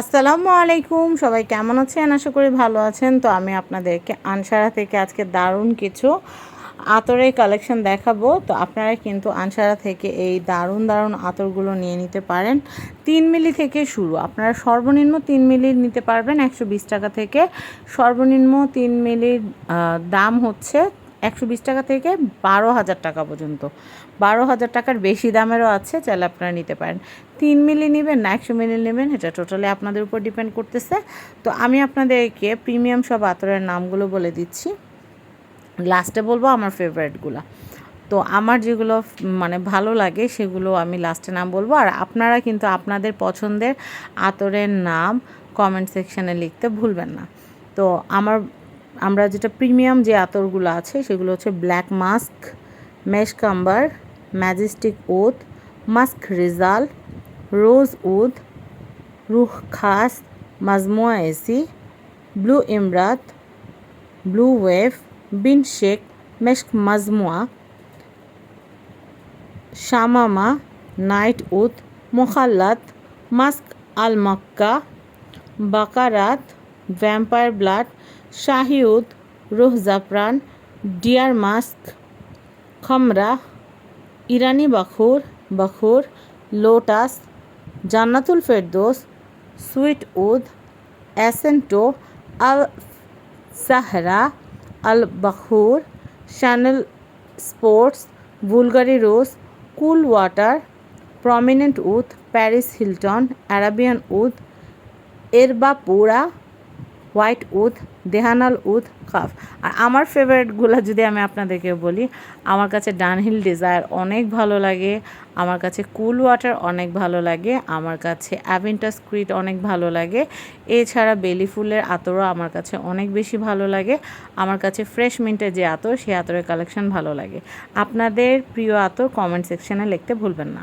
আসসালামু আলাইকুম। সবাই কেমন আছেন? আশা করি ভালো আছেন। তো আমি আপনাদেরকে আনসারা থেকে আজকে দারুণ কিছু আতরের কালেকশন দেখাবো। তো আপনারা কিন্তু আনসারা থেকে এই দারুণ দারুণ আতরগুলো নিয়ে নিতে পারেন। তিন মিলি থেকে শুরু। আপনারা সর্বনিম্ন তিন মিলি নিতে পারবেন। একশো বিশ টাকা থেকে। সর্বনিম্ন তিন মিলির দাম হচ্ছে একশো বিশ টাকা থেকে বারো হাজার টাকা পর্যন্ত। বারো হাজার টাকার বেশি দামেরও আছে, চাইলে আপনারা নিতে পারেন। তিন মিলি নেবেন না, একশো মিলি নেবেন, এটা টোটালি আপনাদের উপর ডিপেন্ড করতেছে। তো আমি আপনাদেরকে প্রিমিয়াম সব আতরের নামগুলো বলে দিচ্ছি। লাস্টে বলব আমার ফেভারিটগুলো তো আমার যেগুলো মানে ভালো লাগে, সেগুলো আমি লাস্টে নাম বলব। আর আপনারা কিন্তু আপনাদের পছন্দের আতরের নাম কমেন্ট সেকশানে লিখতে ভুলবেন না। তো আমার আমরা যেটা প্রিমিয়াম যে আতরগুলো আছে, সেগুলো হচ্ছে ব্ল্যাক মাস্ক, মেশ কাম্বার, ম্যাজেস্টিক উদ মাস্ক রিজাল, রোজ উদ রুহ খাস, মাজমুয়া এসি, ব্লু ইমরাত, ব্লু ওয়েভ, বিন শেক মেশক মাজমুয়া, শামামা, নাইট উদ মোখাল্লাত, musk Al Makkah, Baccarat vampire blood শাহিউদ রুহ জাফরান ডিয়ার মাস্ক খমরা ইরানি বাখুর বাখুর লোটাস জান্নাতুল ফেরদোস সুইট উদ অ্যাসেন্টো আল সাহরা আল বাখুর Chanel sports Bulgari rose cool water prominent oud Paris Hilton Arabian oud এরবাপুরা white উদ, দেহানাল উদ, কাফ। আর আমার ফেভারিটগুলো যদি আমি আপনাদেরকে বলি, আমার কাছে ডানহিল ডিজায়ার অনেক ভালো লাগে, আমার কাছে কুল ওয়াটার অনেক ভালো লাগে, আমার কাছে অ্যাভেন্টাস ক্রিট অনেক ভালো লাগে, এছাড়া বেলি ফুলের আতরও আমার কাছে অনেক বেশি ভালো লাগে, আমার কাছে ফ্রেশ মিন্টের যে আতর, সেই আতরের কালেকশন ভালো লাগে। আপনাদের প্রিয় আতর কমেন্ট সেকশনে লিখতে ভুলবেন না।